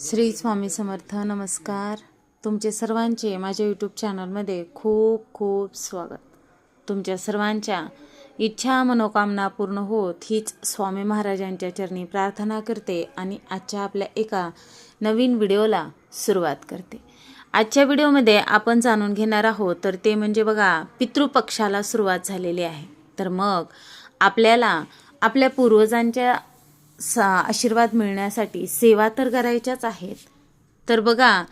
श्री स्वामी समर्थ नमस्कार. तुमचे सर्वांचे माझ्या यूट्यूब चॅनलमध्ये खूप खूप स्वागत. तुमच्या सर्वांच्या इच्छा मनोकामना पूर्ण होत हीच स्वामी महाराजांच्या चरणी प्रार्थना करते आणि आजच्या आपल्या एका नवीन व्हिडिओला सुरुवात करते. आजच्या व्हिडिओमध्ये आपण जाणून घेणार आहोत तर ते म्हणजे बघा पितृपक्षाला सुरुवात झालेली आहे. तर मग आपल्याला आपल्या पूर्वजांच्या सा आशीर्वाद मिळण्यासाठी सेवा तर करायच्याच आहेत. तर बघा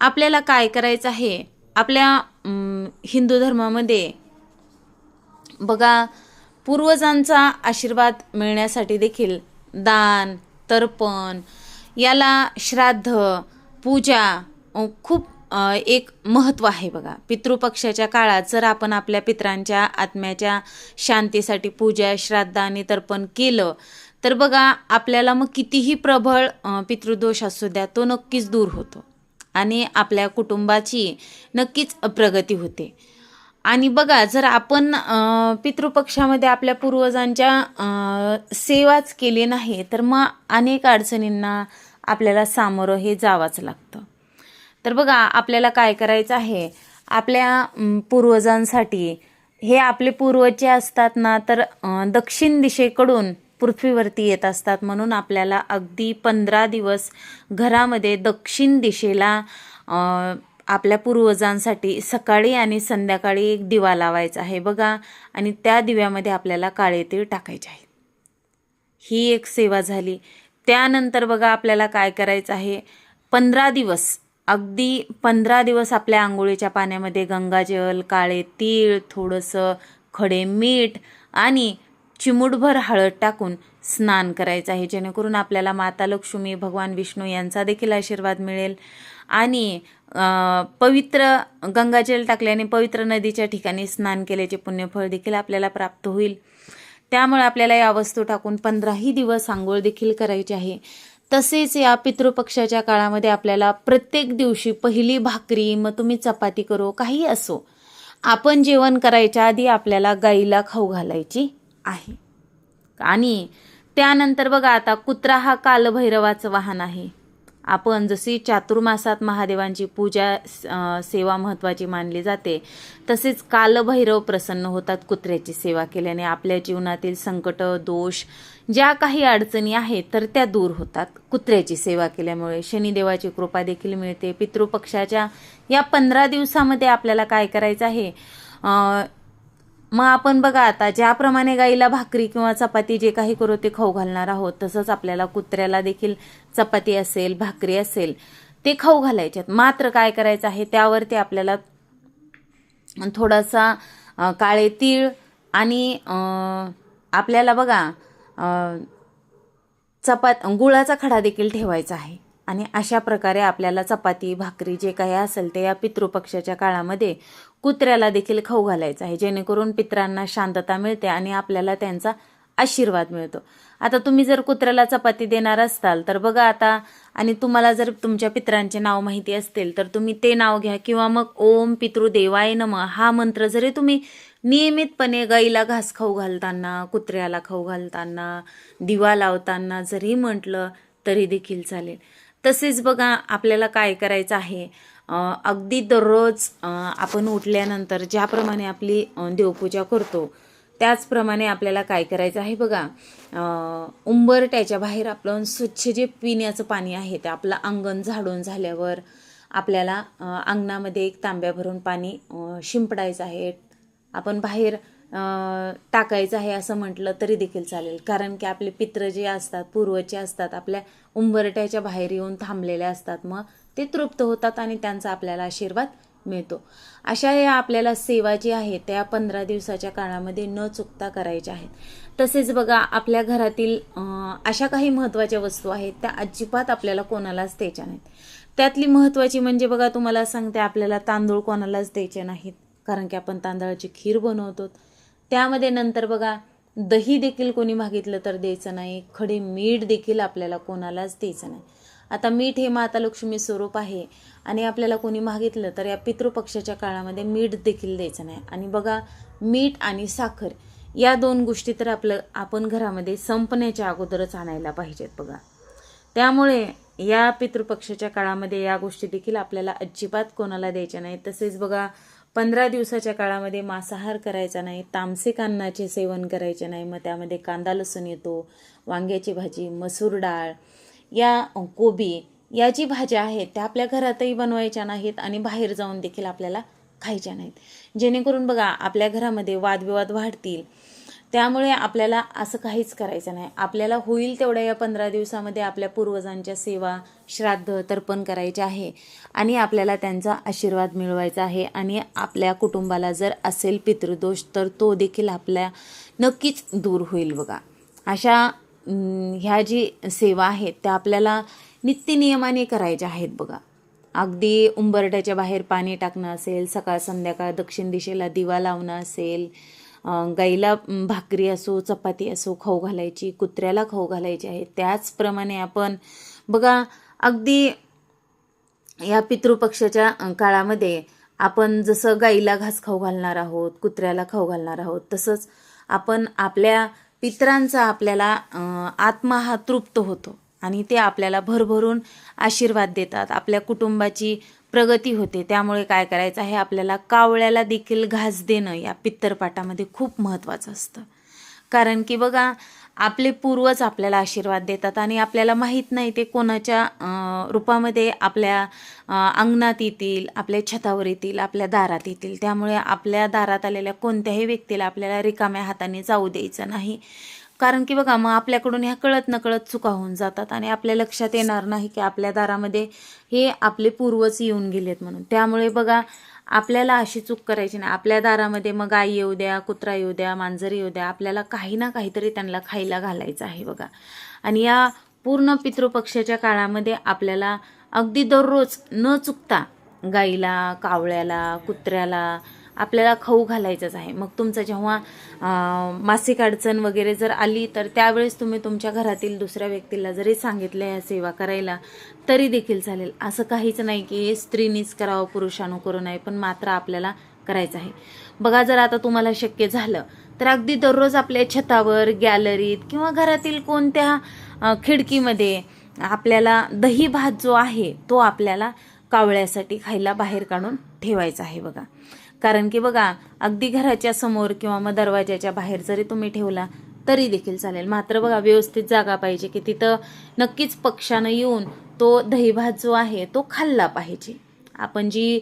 आपल्याला काय करायचं आहे? आपल्या हिंदू धर्मामध्ये बघा पूर्वजांचा आशीर्वाद मिळण्यासाठी देखील दान तर्पण याला श्राद्ध पूजा खूप एक महत्त्व आहे बघा. पितृपक्षाच्या काळात जर आपण आपल्या पितरांच्या आत्म्याच्या शांतीसाठी पूजा श्राद्ध आणि तर्पण केलं तर बघा आपल्याला मग कितीही प्रबळ पितृदोष असू द्या तो नक्कीच दूर होतो. आणि आपल्या कुटुंबाची नक्कीच प्रगती होते. आणि बघा जर आपण पितृपक्षामध्ये आपल्या पूर्वजांच्या सेवाच केली नाही तर मग अनेक अडचणींना आपल्याला सामोरं हे जावंच लागतं. तर बघा आपल्याला काय करायचं आहे? आपल्या पूर्वजांसाठी. हे आपले पूर्वजे असतात ना तर दक्षिण दिशेकडून पृथ्वीवरती येत असतात. म्हणून आपल्याला अगदी पंधरा दिवस घरामध्ये दक्षिण दिशेला आपल्या पूर्वजांसाठी सकाळी आणि संध्याकाळी एक दिवा लावायचा आहे बघा. आणि त्या दिव्यामध्ये आपल्याला काळे तीळ टाकायचे आहे ही एक सेवा झाली. त्यानंतर बघा आपल्याला काय करायचं आहे? पंधरा दिवस अगदी पंधरा दिवस आपल्या आंघोळीच्या पाण्यामध्ये गंगाजल काळे तीळ थोडंसं खडे मीठ आणि चिमूटभर हळद टाकून स्नान करायचं आहे. जेणेकरून आपल्याला माता लक्ष्मी भगवान विष्णू यांचा देखील आशीर्वाद मिळेल. आणि पवित्र गंगाजल टाकल्याने पवित्र नदीच्या ठिकाणी स्नान केल्याचे पुण्यफळ देखील आपल्याला प्राप्त होईल. त्यामुळे आपल्याला या वस्तू टाकून पंधराही दिवस आंघोळ देखील करायची आहे. तसेच या पितृपक्षाच्या काळामध्ये आपल्याला प्रत्येक दिवशी पहिली भाकरी मग तुम्ही चपाती करो काही असो. आपण जेवण करायच्या आधी आपल्याला गाईला खाऊ घालायची आहे. आणि त्यानंतर बघा आता कुत्रा हा कालभैरवाचं वाहन आहे. आपण जशी चातुर्मासात महादेवांची पूजा सेवा महत्त्वाची मानली जाते तसेच कालभैरव प्रसन्न होतात कुत्र्याची सेवा केल्याने. आपल्या जीवनातील संकट दोष ज्या काही अडचणी आहेत तर त्या दूर होतात. कुत्र्याची सेवा केल्यामुळे शनिदेवाची कृपा देखील मिळते. पितृपक्षाच्या या पंधरा दिवसामध्ये आपल्याला काय करायचं आहे? मग आपण बघा आता ज्याप्रमाणे गाईला भाकरी किंवा चपाती जे काही करू ते खाऊ घालणार आहोत तसंच आपल्याला कुत्र्याला देखील चपाती असेल भाकरी असेल ते खाऊ घालायच्यात. मात्र काय करायचं आहे त्यावरती आपल्याला थोडासा काळे तीळ आणि आपल्याला बघा चपात गुळाचा खडा देखील ठेवायचा आहे. आणि अशा प्रकारे आपल्याला चपाती भाकरी जे काही असेल ते या पितृपक्षाच्या काळामध्ये कुत्र्याला देखील खाऊ घालायचं आहे. जेणेकरून पित्रांना शांतता मिळते आणि आपल्याला त्यांचा आशीर्वाद मिळतो. आता तुम्ही जर कुत्र्याला चपाती देणार असताल तर बघा आता आणि तुम्हाला जर तुमच्या पित्रांचे नाव माहिती असतील तर तुम्ही ते नाव घ्या किंवा मग ओम पितृदेवाय नम हा मंत्र जरी तुम्ही नियमितपणे गाईला घास खाऊ घालताना कुत्र्याला खाऊ घालताना दिवा लावताना जरी म्हटलं तरी देखील चालेल. तसेच बघा आपल्याला काय करायचं आहे? अगदी दररोज आपण उठल्यानंतर ज्याप्रमाणे आपली देवपूजा करतो त्याचप्रमाणे आपल्याला काय करायचं आहे बघा? उंबरट्याच्या बाहेर आपलं स्वच्छ जे पिण्याचं पाणी आहे ते आपलं अंगण झाडून झाल्यावर आपल्याला अंगणामध्ये एक तांब्या भरून पाणी शिंपडायचं आहे. आपण बाहेर टाकायचं आहे असं म्हटलं तरी देखील चालेल. कारण की आपले पित्र जे असतात पूर्वचे असतात आपल्या उंबरट्याच्या बाहेर येऊन थांबलेले असतात. मग ते तृप्त होतात आणि त्यांचा आपल्याला आशीर्वाद मिळतो. अशा या आपल्याला सेवा जी आहे त्या पंधरा दिवसाच्या काळामध्ये न चुकता करायच्या आहेत. तसेच बघा आपल्या घरातील अशा काही महत्त्वाच्या वस्तू आहेत त्या अजिबात आपल्याला कोणालाच द्यायच्या नाहीत. त्यातली महत्त्वाची म्हणजे बघा तुम्हाला सांगते आपल्याला तांदूळ कोणालाच द्यायचे नाहीत. कारण की आपण तांदळाची खीर बनवतो त्यामध्ये नंतर बघा दही देखील कोणी मागितलं तर द्यायचं नाही खडे मीठ देखील आपल्याला कोणालाच द्यायचं नाही. आता मीठ हे माता लक्ष्मी स्वरूप आहे आणि आपल्याला कोणी मागितलं तर या पितृपक्षाच्या काळामध्ये मीठ देखील द्यायचं नाही. आणि बघा मीठ आणि साखर या दोन गोष्टी तर आपलं आपण घरामध्ये संपण्याच्या अगोदरच आणायला पाहिजेत बघा. त्यामुळे या पितृपक्षाच्या काळामध्ये या गोष्टी देखील आपल्याला अजिबात कोणाला द्यायच्या नाही. तसेच बघा पंधरा दिवसाच्या काळामध्ये मांसाहार करायचा नाही तामसिक अन्नाचे सेवन करायचे नाही मग त्यामध्ये कांदा लसूण येतो वांग्याची भाजी मसूर डाळ या कोबी या जी भाज्या आहेत त्या आपल्या घरातही बनवायच्या नाहीत आणि बाहेर जाऊन देखील आपल्याला खायच्या नाहीत. जेणेकरून बघा आपल्या घरामध्ये वादविवाद वाढतील. त्यामुळे आपल्याला असं काहीच करायचं नाही. आपल्याला होईल तेवढ्या या पंधरा दिवसामध्ये आपल्या पूर्वजांच्या सेवा श्राद्ध तर्पण करायचे आहे आणि आपल्याला त्यांचा आशीर्वाद मिळवायचा आहे आणि आपल्या कुटुंबाला जर असेल पितृदोष तर तो देखील आपल्या नक्कीच दूर होईल बघा. अशा ह्या जी सेवा आहेत त्या आपल्याला नित्यनियमाने करायच्या आहेत बघा. अगदी उंबरट्याच्या बाहेर पाणी टाकणं असेल सकाळ संध्याकाळ दक्षिण दिशेला दिवा लावणं असेल गाईला भाकरी असो चपाती असो खाऊ घालायची कुत्र्याला खाऊ घालायची आहे. त्याचप्रमाणे आपण बघा अगदी या पितृपक्षाच्या काळामध्ये आपण जसं गाईला घास खाऊ घालणार आहोत कुत्र्याला खाऊ घालणार आहोत तसंच आपण आपल्या पितरांचा आपल्याला आत्मा हा तृप्त होतो. आणि ते आपल्याला भरभरून आशीर्वाद देतात. आपल्या कुटुंबाची प्रगती होते. त्यामुळे काय करायचं आहे आपल्याला कावळ्याला देखील घास देणं या पित्तरपाटामध्ये खूप महत्त्वाचं असतं. कारण की बघा आपले पूर्वज आपल्याला आशीर्वाद देतात आणि आपल्याला माहीत नाही ते कोणाच्या रूपामध्ये आपल्या अंगणात येतील आपल्या छतावर येतील आपल्या दारात येतील. त्यामुळे आपल्या दारात आलेल्या कोणत्याही व्यक्तीला आपल्याला रिकाम्या हाताने जाऊ द्यायचं नाही. कारण की बघा मग आपल्याकडून ह्या कळत नकळत चुका होऊन जातात आणि आपल्या लक्षात येणार नाही की आपल्या दारामध्ये हे आपले पूर्वज येऊन गेलेत म्हणून. त्यामुळे बघा आपल्याला अशी चूक करायची नाही. आपल्या दारामध्ये मग गाई येऊ द्या कुत्रा येऊ द्या मांजर येऊ द्या आपल्याला काही ना काहीतरी त्यांना खायला घालायचं आहे बघा. आणि या पूर्ण पितृपक्षाच्या काळामध्ये आपल्याला अगदी दररोज न चुकता गाईला कावळ्याला कुत्र्याला आपल्याला खाऊ घालायचंच आहे. मग तुमचं जेव्हा मासिक अडचण वगैरे जर आली तर त्यावेळेस तुम्ही तुमच्या घरातील दुसऱ्या व्यक्तीला जरी सांगितलं या सेवा करायला तरी देखील चालेल. असं काहीच नाही की हे स्त्रीनीच करावं पुरुषानु करू नये पण मात्र आपल्याला करायचं आहे. बघा जर आता तुम्हाला शक्य झालं तर अगदी दररोज आपल्या छतावर गॅलरीत किंवा घरातील कोणत्या खिडकीमध्ये आपल्याला दही भात जो आहे तो आपल्याला कावळ्यासाठी खायला बाहेर काढून ठेवायचं आहे बघा. कारण की बघा अगदी घराच्या समोर किंवा मग दरवाजाच्या बाहेर जरी तुम्ही ठेवला तरी देखील चालेल. मात्र बघा व्यवस्थित जागा पाहिजे की तिथं नक्कीच पक्षानं येऊन तो दहीभात जो आहे तो खाल्ला पाहिजे. आपण जी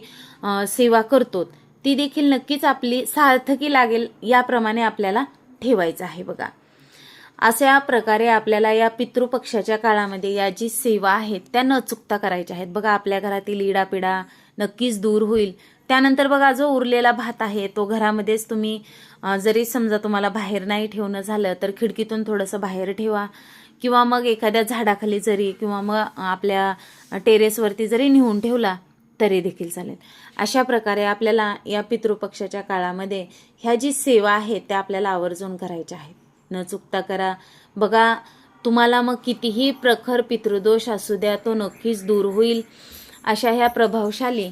सेवा करतो ती देखील नक्कीच आपली सार्थकी लागेल याप्रमाणे आपल्याला ठेवायचं आहे बघा. अशा प्रकारे आपल्याला या पितृपक्षाच्या काळामध्ये या जी सेवा आहेत त्या न चुकता करायच्या आहेत. बघा आपल्या घरातील इडापिडा नक्कीच दूर होईल. त्यानंतर बघा जो उरलेला भात आहे तो घरामध्येच तुम्ही जरी समजा तुम्हाला बाहेर नाही ठेवणं झालं तर खिडकीतून थोडंसं बाहेर ठेवा. किंवा मग एखाद्या झाडाखाली जरी किंवा मग आपल्या टेरेसवरती जरी नेऊन ठेवला तरी देखील चालेल. अशा प्रकारे आपल्याला या पितृपक्षाच्या काळामध्ये ह्या जी सेवा आहेत त्या आपल्याला आवर्जून करायच्या आहेत. न चुकता करा. बघा तुम्हाला मग कितीही प्रखर पितृदोष असू द्या तो नक्कीच दूर होईल. अशा ह्या प्रभावशाली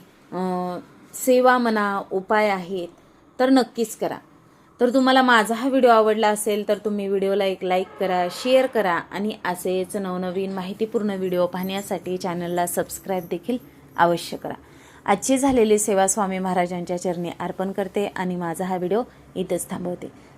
सेवा म्हणा उपाय आहेत तर नक्कीच करा. तर तुम्हाला माझा हा व्हिडिओ आवडला असेल तर तुम्ही व्हिडिओला एक लाईक करा शेअर करा आणि असेच नवनवीन माहितीपूर्ण व्हिडिओ पाहण्यासाठी चॅनलला सबस्क्राईब देखील अवश्य करा. आजची झालेली सेवा स्वामी महाराजांच्या चरणी अर्पण करते आणि माझा हा व्हिडिओ इथंच थांबवते.